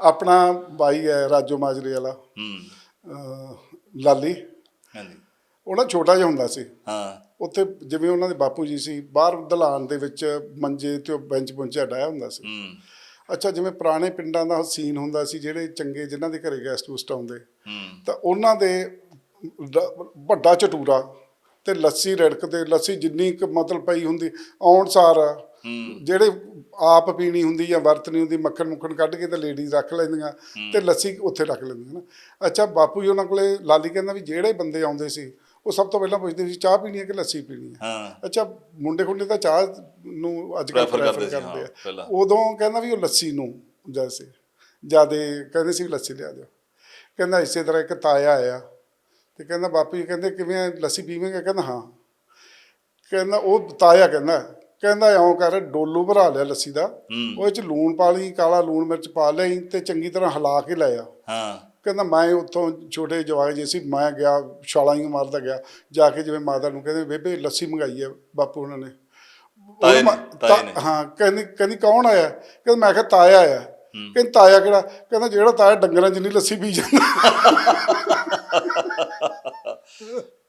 ਆਪਣਾ ਬਾਈ ਹੈ ਰਾਜੋ ਮਾਜਰੇ ਵਾਲਾ। ਹੂੰ। ਅਹ ਲਾਲੀ। ਹਾਂਜੀ। ਉਹ ਨਾ ਛੋਟਾ ਜਿਹਾ ਹੁੰਦਾ ਸੀ। ਹਾਂ। ਉੱਥੇ ਜਿਵੇਂ ਉਹਨਾਂ ਦੇ ਬਾਪੂ ਜੀ ਸੀ ਬਾਹਰ ਦਲਾਨ ਦੇ ਵਿੱਚ ਮੰਜੇ ਤੇ ਉਹ ਬੈਂਚ ਪੁੰਚਾ ਡਾਇਆ ਹੁੰਦਾ ਸੀ। ਹੂੰ। ਅੱਛਾ ਜਿਵੇਂ ਪੁਰਾਣੇ ਪਿੰਡਾਂ ਦਾ ਸੀਨ ਹੁੰਦਾ ਸੀ ਜਿਹੜੇ ਚੰਗੇ ਜਿਨ੍ਹਾਂ ਦੇ ਘਰੇ ਗੈਸਟ ਗੂਸਟ ਆਉਂਦੇ ਹੂੰ। ਤਾਂ ਉਹਨਾਂ ਦੇ ਡ- ਵੱਡਾ ਚਟੂਰਾ ਤੇ ਲੱਸੀ ਰੜਕਦੇ ਲੱਸੀ ਜਿੰਨੀ ਕੁ ਮਤਲਬ ਪਈ ਹੁੰਦੀ ਆਉਣ ਸਾਰ ਜਿਹੜੇ ਆਪ ਪੀਣੀ ਹੁੰਦੀ ਜਾਂ ਵਰਤਣੀ ਹੁੰਦੀ ਮੱਖਣ ਮੁੱਖਣ ਕੱਢ ਕੇ ਤੇ ਲੇਡੀਜ਼ ਰੱਖ ਲੈਂਦੀਆਂ ਤੇ ਲੱਸੀ ਉੱਥੇ ਰੱਖ ਲੈਂਦੀਆਂ ਨਾ। ਅੱਛਾ ਬਾਪੂ ਜੀ ਉਹਨਾਂ ਕੋਲੇ ਲਾਲੀ ਕਹਿੰਦਾ ਵੀ ਜਿਹੜੇ ਬੰਦੇ ਆਉਂਦੇ ਸੀ ਉਹ ਸਭ ਤੋਂ ਪਹਿਲਾਂ ਪੁੱਛਦੇ ਸੀ ਚਾਹ ਪੀਣੀ ਹੈ ਕਿ ਲੱਸੀ ਪੀਣੀ ਹੈ? ਅੱਛਾ ਮੁੰਡੇ ਖੁੰਡੇ ਤਾਂ ਚਾਹ ਨੂੰ ਅੱਜ ਕੱਲ੍ਹ ਪ੍ਰੈਫਰ ਕਰਦੇ। ਆ। ਉਦੋਂ ਕਹਿੰਦਾ ਵੀ ਉਹ ਲੱਸੀ ਨੂੰ ਜੈਸੇ ਜਿਆਦੇ ਕਹਿੰਦੇ ਸੀ ਲੱਸੀ ਲਿਆ ਦਿਓ। ਕਹਿੰਦਾ ਇਸੇ ਤਰ੍ਹਾਂ ਇੱਕ ਤਾਇਆ ਆਇਆ ਤੇ ਕਹਿੰਦਾ ਬਾਪੂ ਜੀ ਕਹਿੰਦੇ ਕਿਵੇਂ ਲੱਸੀ ਪੀਵੇਂਗਾ? ਕਹਿੰਦਾ ਹਾਂ। ਕਹਿੰਦਾ ਉਹ ਤਾਇਆ ਕਹਿੰਦਾ ਕਹਿੰਦਾ ਇਉਂ ਕਰ ਡੋਲੂ ਭਰਾ ਲਿਆ ਲੱਸੀ ਦਾ। ਹੂੰ। ਉਹਦੇ ਚ ਲੂਣ ਪਾ ਲਈ ਕਾਲਾ ਲੂਣ ਮਿਰਚ ਪਾ ਲਈ ਤੇ ਚੰਗੀ ਤਰ੍ਹਾਂ ਹਿਲਾ ਕੇ ਲਾਇਆ ਹਾਂ। ਕਹਿੰਦਾ ਮੈਂ ਉੱਥੋਂ ਛੋਟੇ ਜਵਾਕ ਜੇ ਸੀ ਮੈਂ ਗਿਆ ਛਾਲਾਂ ਹੀ ਮਾਰਦਾ ਗਿਆ। ਜਾ ਕੇ ਜਿਵੇਂ ਮਾਤਾ ਨੂੰ ਕਹਿੰਦੇ ਬੇਬੇ ਲੱਸੀ ਮੰਗਾਈ ਹੈ ਬਾਪੂ ਉਹਨਾਂ ਨੇ। ਤਾਏ ਮ- ਹਾਂ ਕਹਿੰਦੀ ਕਹਿੰਦੀ ਕੌਣ ਆਇਆ? ਕਹਿੰਦਾ ਮੈਂ ਕਿਹਾ ਤਾਇਆ ਆਇਆ। ਕਹਿੰਦੀ ਤਾਇਆ ਕਿਹੜਾ? ਕਹਿੰਦਾ ਜਿਹੜਾ ਤਾਇਆ ਡੰਗਰਾਂ ਜਿੰਨੀ ਲੱਸੀ ਪੀ ਜਾਂਦਾ।